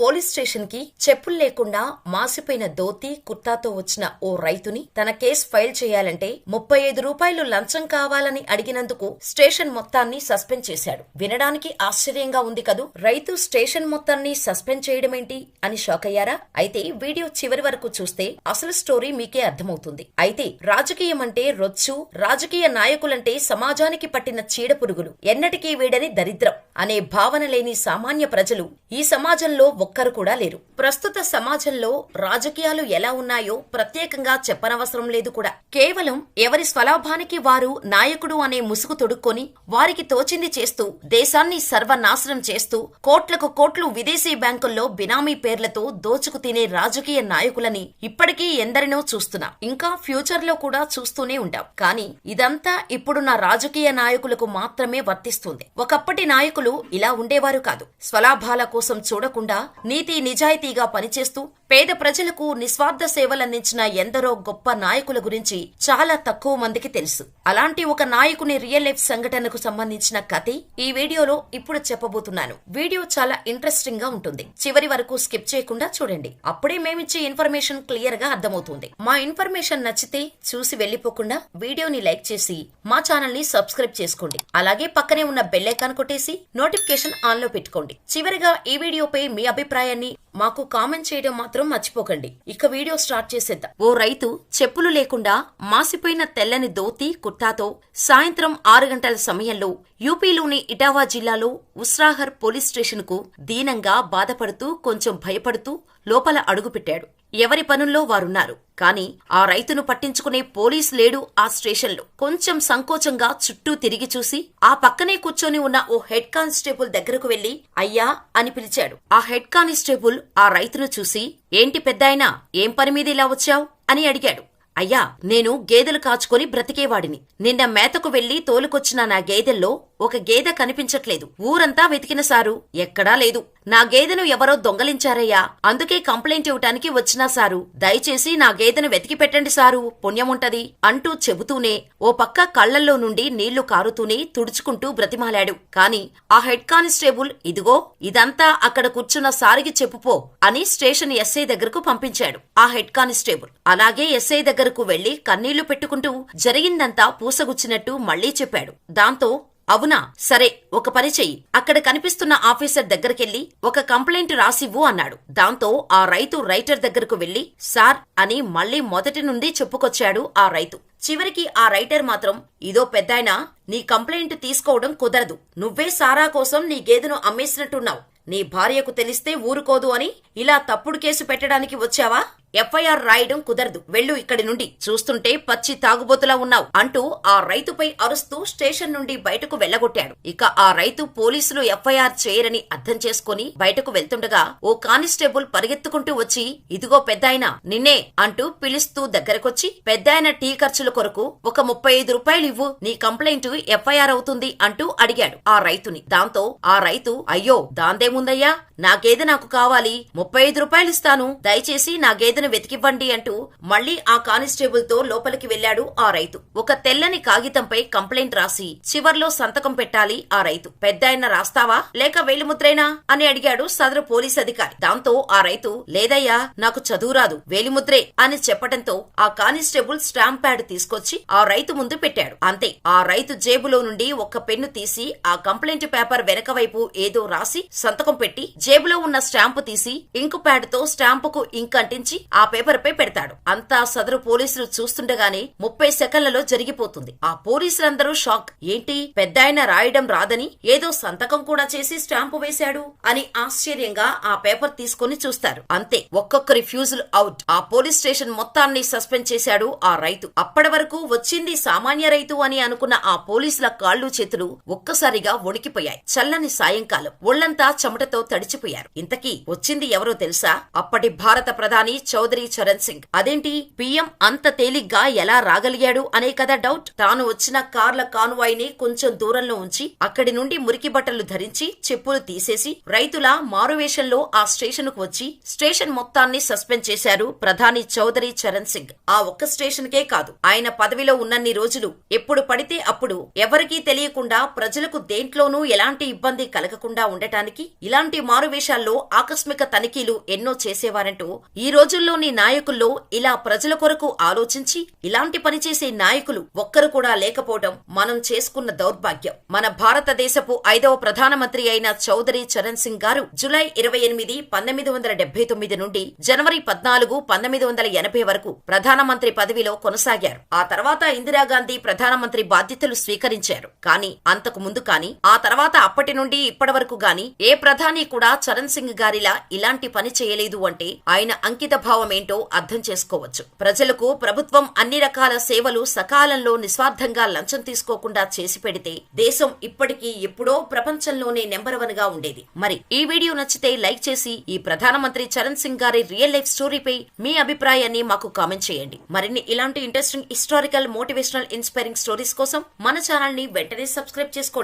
Police స్టేషన్కి చెప్పులు లేకుండా మాసిపోయిన ధోతి కుర్తాతో వచ్చిన ఓ రైతుని తన కేసు ఫైల్ చేయాలంటే ముప్పై ఐదు రూపాయలు లంచం కావాలని అడిగినందుకు స్టేషన్ మొత్తాన్ని సస్పెండ్ చేశాడు. వినడానికి ఆశ్చర్యంగా ఉంది కదూ? రైతు స్టేషన్ మొత్తాన్ని సస్పెండ్ చేయడమేంటి అని షాక్ అయ్యారా? అయితే వీడియో చివరి వరకు చూస్తే అసలు స్టోరీ మీకే అర్థమవుతుంది. అయితే రాజకీయం అంటే రొచ్చు రాజకీయ నాయకులంటే సమాజానికి పట్టిన చీడ పురుగులు. ఎన్నటికీ వీడని దరిద్రం. అనే భావన లేని సామాన్య ప్రజలు ఈ సమాజంలో ఒక్కరు కూడా లేరు. ప్రస్తుత సమాజంలో రాజకీయాలు ఎలా ఉన్నాయో ప్రత్యేకంగా చెప్పనవసరం లేదు కూడా. కేవలం ఎవరి స్వలాభానికి వారు నాయకుడు అనే ముసుగు తొడుక్కొని వారికి తోచింది చేస్తూ దేశాన్ని సర్వనాశనం చేస్తూ కోట్లకు కోట్లు విదేశీ బ్యాంకుల్లో బినామీ పేర్లతో దోచుకు తినే రాజకీయ నాయకులని ఇప్పటికీ ఎందరినో చూస్తున్నా. ఇంకా ఫ్యూచర్లో కూడా చూస్తూనే ఉంటాం. కానీ ఇదంతా ఇప్పుడున్న రాజకీయ నాయకులకు మాత్రమే వర్తిస్తుంది. ఒకప్పటి నాయకులు ఇలా ఉండేవారు కాదు. స్వలాభాల కోసం చూడకుండా నీతి నిజాయితీగా పనిచేస్తూ పేద ప్రజలకు నిస్వార్థ సేవలందించిన ఎందరో గొప్ప నాయకుల గురించి చాలా తక్కువ మందికి తెలుసు. అలాంటి ఒక నాయకుని రియల్ లైఫ్ సంఘటనకు సంబంధించిన కథ ఈ వీడియోలో ఇప్పుడు చెప్పబోతున్నాను. వీడియో చాలా ఇంట్రెస్టింగ్గా ఉంటుంది. చివరి వరకు స్కిప్ చేయకుండా చూడండి. అప్పుడే మేమిచ్చే ఇన్ఫర్మేషన్ క్లియర్గా అర్థమవుతుంది. మా ఇన్ఫర్మేషన్ నచ్చితే చూసి వెళ్ళిపోకుండా వీడియోని లైక్ చేసి మా ఛానల్ని సబ్స్క్రైబ్ చేసుకోండి. అలాగే పక్కనే ఉన్న బెల్ ఐకాన్ కొట్టేసి నోటిఫికేషన్ ఆన్లో పెట్టుకోండి. చివరిగా ఈ వీడియోపై మీ అభిప్రాయాన్ని మాకు కామెంట్ చేయడం మాత్రం మర్చిపోకండి. ఇక వీడియో స్టార్ట్ చేసేద్దాం. ఓ రైతు చెప్పులు లేకుండా మాసిపోయిన తెల్లని దోతి కుర్తాతో సాయంత్రం ఆరు గంటల సమయంలో యూపీలోని ఇటావా జిల్లాలో ఉస్రాహర్ పోలీస్ స్టేషన్కు దీనంగా బాధపడుతూ కొంచెం భయపడుతూ లోపల అడుగుపెట్టాడు. ఎవరి పనుల్లో వారున్నారు? కాని ఆ రైతును పట్టించుకునే పోలీస్ లేడు ఆ స్టేషన్లో. కొంచెం సంకోచంగా చుట్టూ తిరిగి చూసి ఆ పక్కనే కూర్చొని ఉన్న ఓ హెడ్ కానిస్టేబుల్ దగ్గరకు వెళ్ళి అయ్యా అని పిలిచాడు. ఆ హెడ్ కానిస్టేబుల్ ఆ రైతును చూసి ఏంటి పెద్దాయనా ఏం పని మీద ఇలా వచ్చావు? అని అడిగాడు. అయ్యా నేను గేదెలు కాచుకొని బ్రతికేవాడిని. నిన్న మేతకు వెళ్ళి తోలుకొచ్చిన నా గేదెల్లో ఒక గేదె కనిపించట్లేదు. ఊరంతా వెతికిన సారు. ఎక్కడా లేదు. నా గేదెను ఎవరో దొంగలించారయ్యా. అందుకే కంప్లైంట్ ఇవ్వటానికి వచ్చినా సారు. దయచేసి నా గేదెను వెతికి పెట్టండి సారు. పుణ్యముంటది. అంటూ చెబుతూనే ఓ పక్క కళ్ళల్లో నుండి నీళ్ళు కారుతూనే తుడుచుకుంటూ బ్రతిమాలాడు. కాని ఆ హెడ్ కానిస్టేబుల్ ఇదిగో ఇదంతా అక్కడ కూర్చున్న సారికి చెప్పుపో అని స్టేషన్ ఎస్ఐ దగ్గరకు పంపించాడు ఆ హెడ్ కానిస్టేబుల్. అలాగే ఎస్ఐ దగ్గరకు వెళ్ళి కన్నీళ్ళు పెట్టుకుంటూ జరిగిందంతా పూసగుచ్చినట్టు మళ్ళీ చెప్పాడు. దాంతో అవునా? సరే ఒక పని చెయ్యి. అక్కడ కనిపిస్తున్న ఆఫీసర్ దగ్గరికెళ్ళి ఒక కంప్లైంట్ రాసివ్వు అన్నాడు. దాంతో ఆ రైతు రైటర్ దగ్గరకు వెళ్ళి సార్ అని మళ్ళీ మొదటి నుండి చెప్పుకొచ్చాడు ఆ రైతు. చివరికి ఆ రైటర్ మాత్రం ఇదో పెద్దాయనా నీ కంప్లైంట్ తీసుకోవడం కుదరదు. నువ్వే సారా కోసం నీ గేదెను అమ్మేసినట్టున్నావు. నీ భార్యకు తెలిస్తే ఊరుకోదు అని ఇలా తప్పుడు కేసు పెట్టడానికి వచ్చావా? ఎఫ్ఐఆర్ రాయడం కుదరదు. వెళ్ళు ఇక్కడి నుండి. చూస్తుంటే పచ్చి తాగుబోతులా ఉన్నావు అంటూ ఆ రైతుపై అరుస్తూ స్టేషన్ నుండి బయటకు వెళ్ళగొట్టాడు ఇక ఆ రైతు పోలీసులు ఎఫ్ఐఆర్ చేయరని అర్థం చేసుకుని బయటకు వెళ్తుండగా ఓ కానిస్టేబుల్ పరిగెత్తుకుంటూ వచ్చి ఇదిగో పెద్దాయన నిన్నే అంటూ పిలుస్తూ దగ్గరకొచ్చి పెద్దాయన టీ ఖర్చుల కొరకు ఒక ముప్పై ఐదు రూపాయలు ఇవ్వు. నీ కంప్లైంట్ ఎఫ్ఐఆర్ అవుతుంది అంటూ అడిగాడు ఆ రైతుని. దాంతో ఆ రైతు అయ్యో దాందేముందయ్యా? నా గేదె నాకు కావాలి. ముప్పై ఐదు రూపాయలు ఇస్తాను. దయచేసి నా గేదెను వెతికివ్వండి అంటూ మళ్ళీ ఆ కానిస్టేబుల్తో లోపలికి వెళ్ళాడు ఆ రైతు. ఒక తెల్లని కాగితంపై కంప్లైంట్ రాసి చివర్లో సంతకం పెట్టాలి ఆ రైతు. పెద్దాయన రాస్తావా? లేక వేలిముద్రేనా? అని అడిగాడు సదరు పోలీస్ అధికారి. దాంతో ఆ రైతు లేదయ్యా నాకు చదువురాదు వేలిముద్రే అని చెప్పడంతో ఆ కానిస్టేబుల్ స్టాంప్ ప్యాడ్ తీసుకొచ్చి ఆ రైతు ముందు పెట్టాడు. అంతే. ఆ రైతు జేబులో నుండి ఒక పెన్ను తీసి ఆ కంప్లైంట్ పేపర్ వెనక వైపు ఏదో రాసి సంతకం పెట్టి జేబులో ఉన్న స్టాంపు తీసి ఇంకు ప్యాడ్తో స్టాంపుకు ఇంక్ అంటించి ఆ పేపర్ పై పెడతాడు. అంతా సదరు పోలీసులు చూస్తుండగానే ముప్పై సెకండ్లలో జరిగిపోతుంది. ఆ పోలీసులందరూ షాక్. ఏంటి? పెద్దాయన రాయడం రాదని ఏదో సంతకం కూడా చేసి స్టాంపు వేశాడు అని ఆశ్చర్యంగా ఆ పేపర్ తీసుకొని చూస్తారు. అంతే. ఒక్కొక్కరి ఫ్యూజులు అవుట్. ఆ పోలీస్ స్టేషన్ మొత్తాన్ని సస్పెండ్ చేశాడు ఆ రైతు. అప్పటి వరకు వచ్చింది సామాన్య రైతు అని అనుకున్న ఆ పోలీసుల కాళ్ళు చేతులు ఒక్కసారిగా వణికిపోయాయి. చల్లని సాయంకాలం. ఒళ్ళంతా చెమటతో తడిచి మర్చిపోయారు. ఇంతకీ వచ్చింది ఎవరో తెలుసా? అప్పటి భారత ప్రధాని చౌదరి చరణ్ సింగ్. అదేంటి? పీఎం అంత తేలిగ్గా ఎలా రాగలిగాడు అనే కదా డౌట్. తాను వచ్చిన కార్ల కాన్వాయ్ని కొంచెం దూరంలో ఉంచి అక్కడి నుండి మురికి బట్టలు ధరించి చెప్పులు తీసేసి రైతుల మారువేషంలో ఆ స్టేషన్కు వచ్చి స్టేషన్ మొత్తాన్ని సస్పెండ్ చేశారు ప్రధాని చౌదరి చరణ్ సింగ్. ఆ ఒక్క స్టేషన్ కే కాదు ఆయన పదవిలో ఉన్నన్ని రోజులు. ఎప్పుడు పడితే అప్పుడు. ఎవరికీ తెలియకుండా ప్రజలకు దేంట్లోనూ ఎలాంటి ఇబ్బంది కలగకుండా ఉండటానికి ఇలాంటి మారువేషాల్లో ఆకస్మిక తనిఖీలు ఎన్నో చేసేవారంటూ ఈ రోజుల్లోని నాయకుల్లో ఇలా ప్రజల కొరకు ఆలోచించి ఇలాంటి పని చేసే నాయకులు ఒక్కరు కూడా లేకపోవడం మనం చేసుకున్న దౌర్భాగ్యం. మన భారతదేశపు ఐదవ ప్రధానమంత్రి అయిన చౌదరి చరణ్ సింగ్ గారు జులై ఇరవై ఎనిమిది పంతొమ్మిది వందల డెబ్బై తొమ్మిది నుండి జనవరి పద్నాలుగు పంతొమ్మిది వందల ఎనభై వరకు ప్రధానమంత్రి పదవిలో కొనసాగారు. ఆ తర్వాత ఇందిరాగాంధీ ప్రధానమంత్రి బాధ్యతలు స్వీకరించారు. కానీ అంతకు ముందు కానీ ఆ తర్వాత అప్పటి నుండి ఇప్పటి వరకు గాని ఏ ప్రధాని కూడా చరణ్ సింగ్ గారిలా ఇలాంటి పని చేయలేదు అంటే ఆయన అంకిత భావం ఏంటో అర్థం చేసుకోవచ్చు. ప్రజలకు ప్రభుత్వం అన్ని రకాల సేవలు సకాలంలో నిస్వార్థంగా లంచం తీసుకోకుండా చేసి పెడితే దేశం ఇప్పటికీ ఎప్పుడో ప్రపంచంలోనే నెంబర్ వన్గా ఉండేది. మరి ఈ వీడియో నచ్చితే లైక్ చేసి ఈ ప్రధానమంత్రి చరణ్ సింగ్ గారి రియల్ లైఫ్ స్టోరీపై మీ అభిప్రాయాన్ని మాకు కామెంట్ చేయండి. మరిన్ని ఇలాంటి interesting historical motivational inspiring stories కోసం మన ఛానల్ని వెంటనే సబ్స్క్రైబ్ చేసుకోండి.